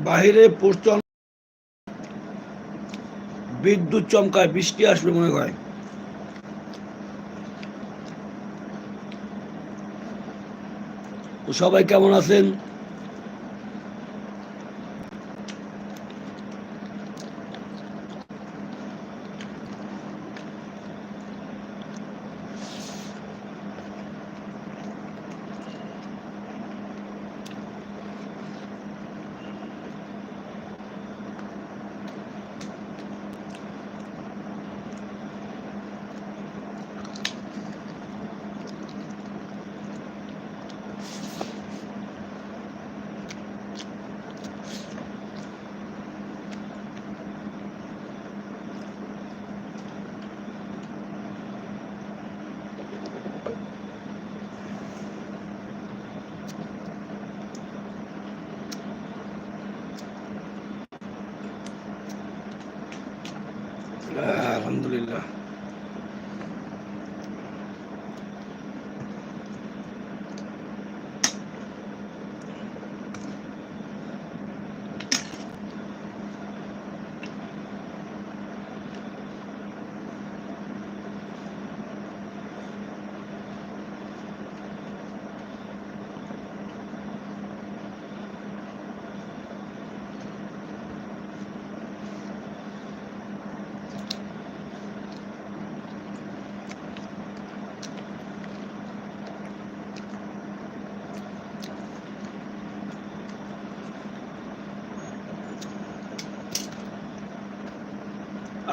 বাহিরে প্রচণ্ড বিদ্যুৎ চমকায় বৃষ্টি আসবে মনে হয় সবাই কেমন আছেন আহ, আলহামদুলিল্লাহ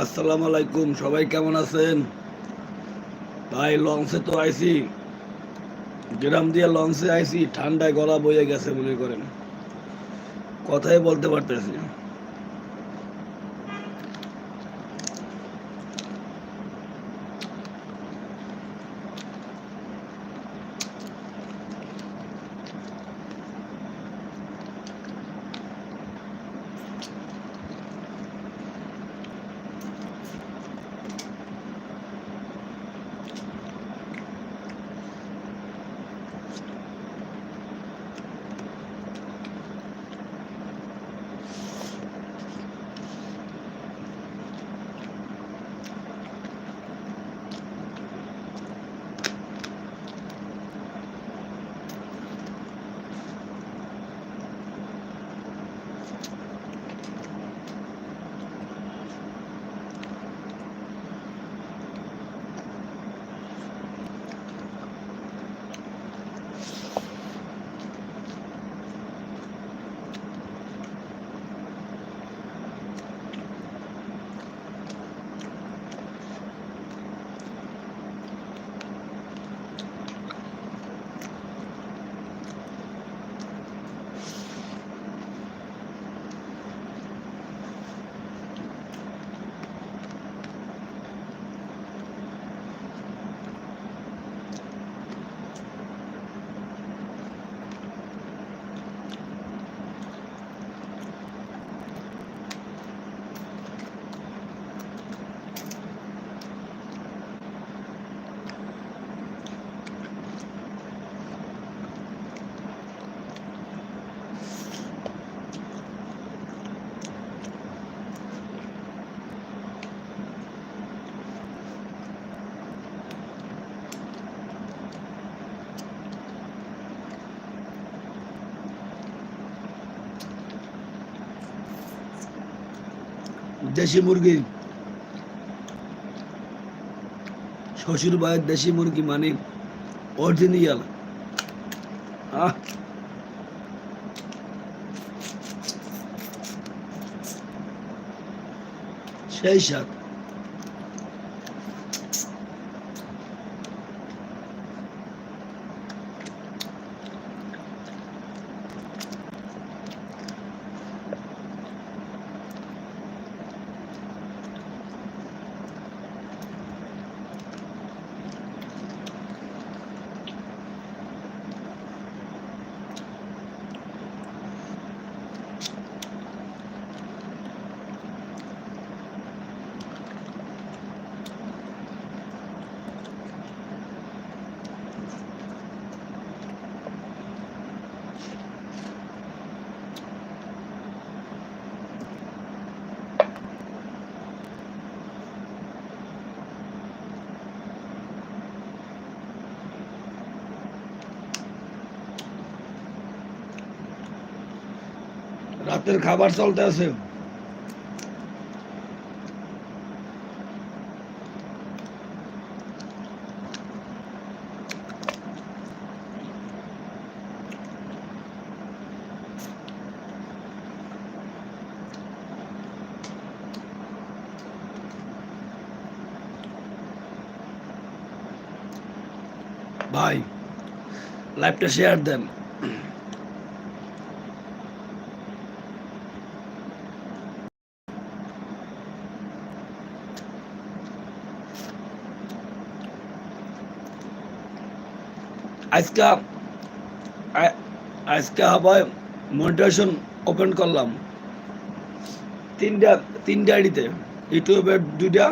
আসসালামু আলাইকুম, সবাই কেমন আছেন? ভাই, লঞ্চে তো আইসি গ্রাম দিয়ে লঞ্চে আইসি ঠান্ডায় গলা বইয়ে গেছে মনে করেন। কথাই বলতে পারতেছি দেশি মুরগি। শ্বশুর ভাইয়ের দেশি মুরগি মানে অরিজিনাল আহ। সেই স্বাদ। রাতের খাবার চলতে আছে। ভাই লাইভটা শেয়ার দেন। আজকে আজকে আবার মনিটেশন ওপেন করলাম। তিনটা তিনটা আইডিতে ইউটিউবের দুইটা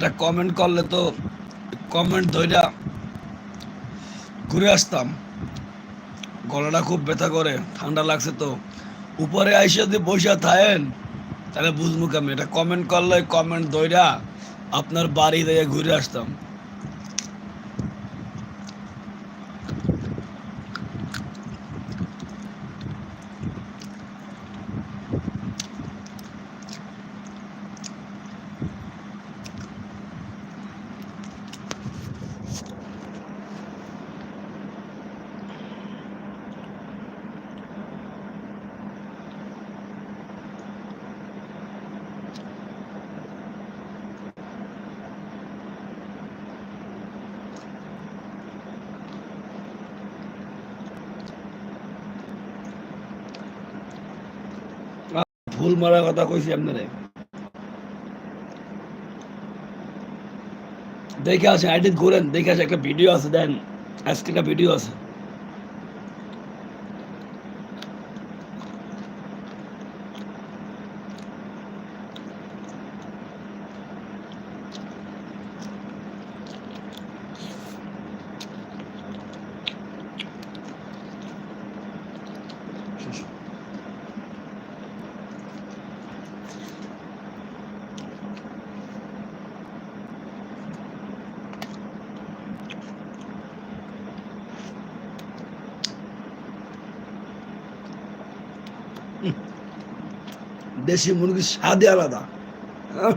এটা কমেন্ট করলে তো কমেন্ট ধইরা ঘুরে আসতাম। গলাটা খুব ব্যথা করে, ঠান্ডা লাগছে তো। উপরে আইসে যদি বসে থাকেন তাহলে বুঝব কেমন? এটা কমেন্ট করলে কমেন্ট ধইরা আপনার বাড়ি থেকে ঘুরে আসতাম। ভুল মারার কথা কইছি আপনারে। দেখে আছে আইডি ঘুরেন দেখে আছে একটা ভিডিও আছে, দেন। আজকে একটা ভিডিও আছে। দেশি মুরগির স্বাদই আলাদা। হ্যাঁ?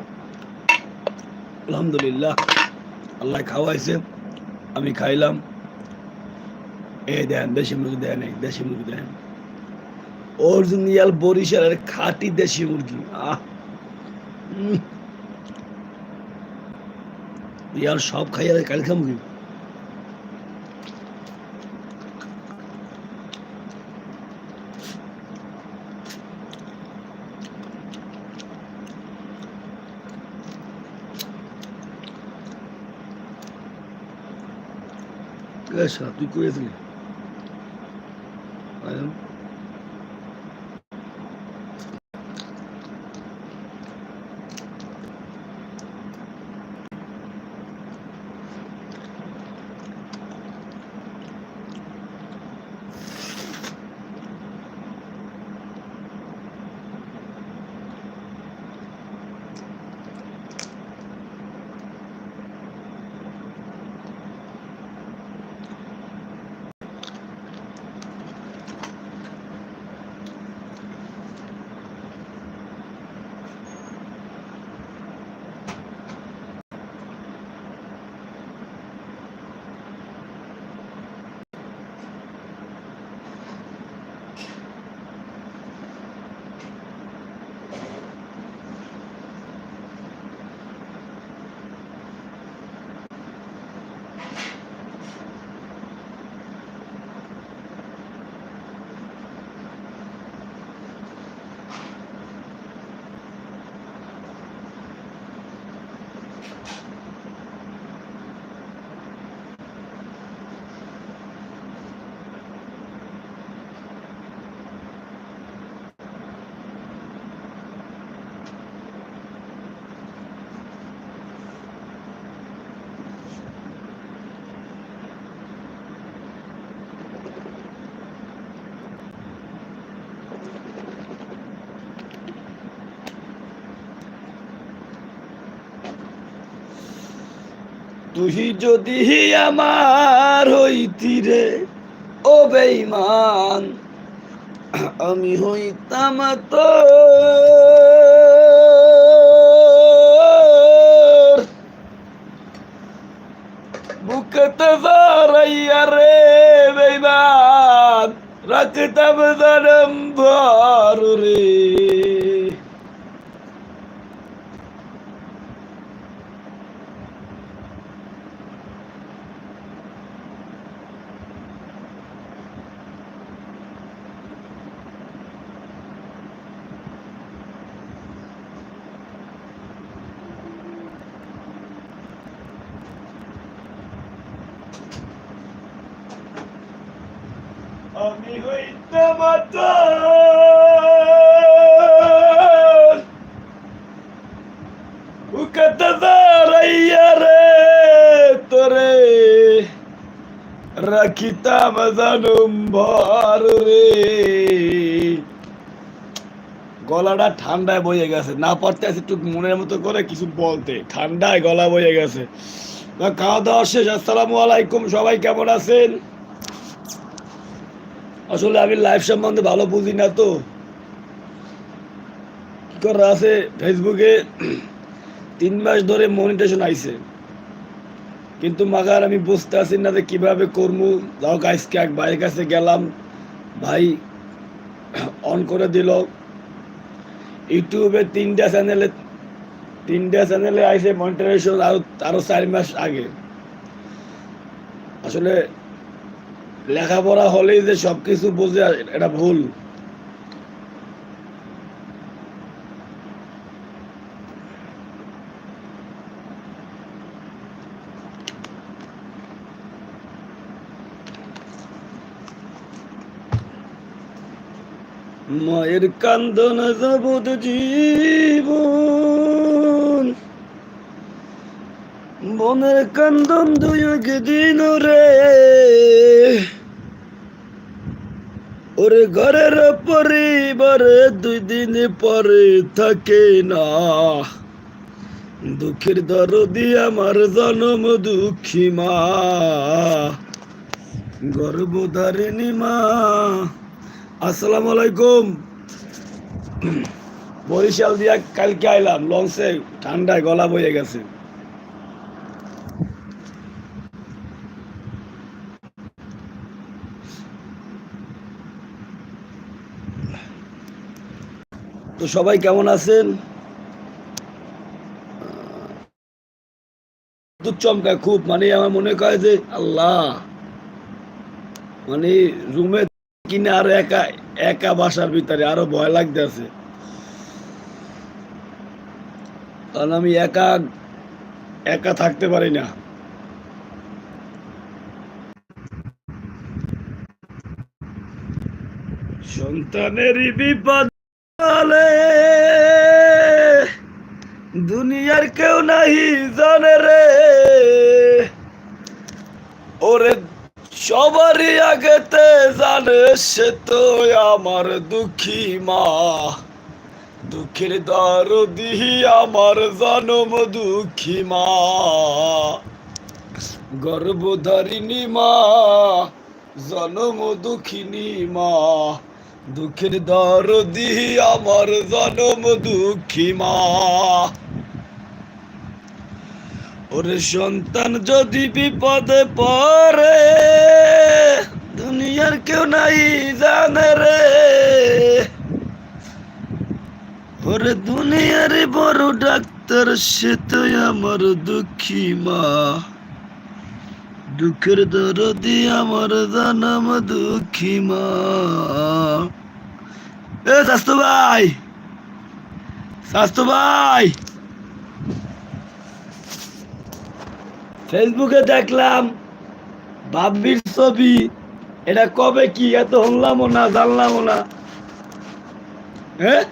আলহামদুলিল্লাহ, আল্লাহ খাওয়াইছে, আমি খাইলাম। এ দেন, দেশি মুরগি দেয় নাই দেশি মুরগি দেন। অরিজিনাল বরিশালের খাঁটি দেশি মুরগি, আহ। ইয়ার সব খাইয়া কালকা মুরগি তুই করেছিলি তুই যদি আমার হইতি রে, ও বেঈমান, আমি হইতাম তোর। বুকতে জারাইয়া রে বেঈমান, রাখতাম ভর রে। বুকতে জারাইয়া রে তোরে রাখিতাম জনম ভর রে গলাটা ঠান্ডায় বয়ে গেছে। না পারতে আছে একটু মনের মতো করে কিছু বলতে। ঠান্ডায় গলা বয়ে গেছে। খাওয়া দাওয়া শেষ। আসসালামু আলাইকুম। সবাই কেমন আছেন? আসলে আমি লাইফ সম্বন্ধে ভালো বুঝি না তো। কি করা আছে? ফেসবুকে তিন মাস ধরে মনিটেশন আইছে। কিন্তু মাগার আমি বুঝতে আছি না যে কীভাবে করব যাও আজকে এক ভাইয়ের কাছে গেলাম। ভাই অন করে দিল। ইউটিউবে তিনটা চ্যানেলে তিনটা চ্যানেলে আইসে মনিটাইজেশন আরও আরও চার মাস আগে। আসলে লেখাপড়া হলেই যে সবকিছু বোঝে এটা ভুল। মায়ের কান্দন যাবত জীবন বনের কান্দন দুই দিন রে ওরে ঘরের পরিবারে দুই দিন পরে থাকে না। দুঃখের দরদি আমার জনম দুঃখী মা। গর্ভধারিণী মা। আসসালামু আলাইকুম। বরিশাল দিয়া কালকে আইলাম, লঞ্চে ঠান্ডায় গলা বয়ে গেছে। তো সবাই কেমন আছেন? চমকায় খুব মানে আমার মনে করে যে আল্লাহ মানে রুমে কিনে আর একা একা বাসার ভিতরে আরও ভয় লাগতেছে। কারণ আমি একা একা থাকতে পারি না। সন্তানেরই বিপদ দুনিয়ার কেউ নাহি জানে রে। ওরে সবারই আগেতে জানে সে তো আমার দুঃখী মা। দুঃখের দরদি আমার জনম দুঃখী মা। গর্ভধারিণী মা, জনম দুঃখিনী মা। দুঃখের দরদি আমার জনম দুঃখী মা। ওরে সন্তান যদি বিপদে পড়ে, দুনিয়ার কেউ নাই জানে রে। ওরে দুনিয়ার বড় ডাক্তার, সে তো আমার দুঃখী মা। দুঃখের দরদি আমার জানাম দুঃখী মা। এ স্বাস্থ্য ভাই স্বাস্থ্য ভাই। ফেসবুকে দেখলাম বাবির ছবি। এটা কবে কি? এত শুনলামও না জানলামও না। হ্যাঁ?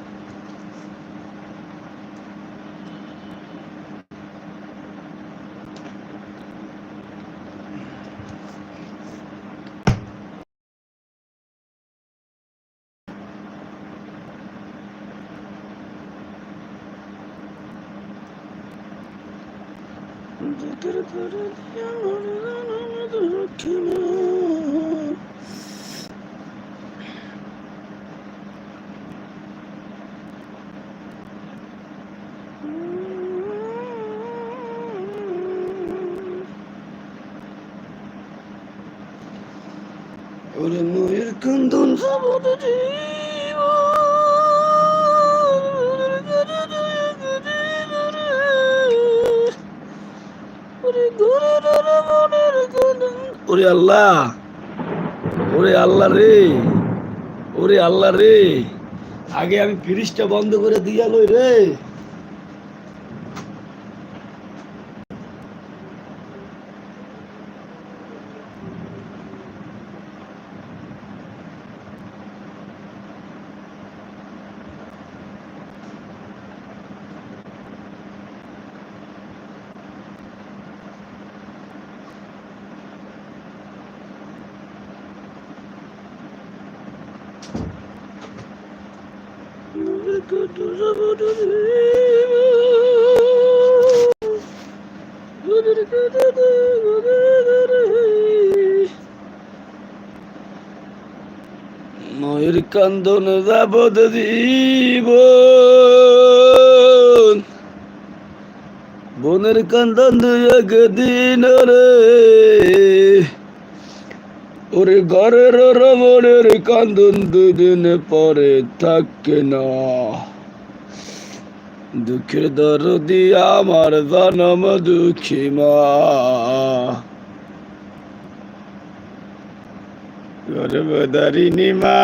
ওরে ময়ের কান্দন সাবত ওরে আল্লাহ ওরে আল্লাহ রে, ওরে আল্লাহ রে। আগে আমি ফ্রিজটা বন্ধ করে দিয়ে লই রে। মায়ের কান্দন যাবত দিব বোনের কান্দন একদিন রে। ওরে ঘরের রমণের কান্দন দুদিন পরে থাকে না। দুঃখের দরদি আমার জনম দুঃখী মা। গর্বদারিণী মা।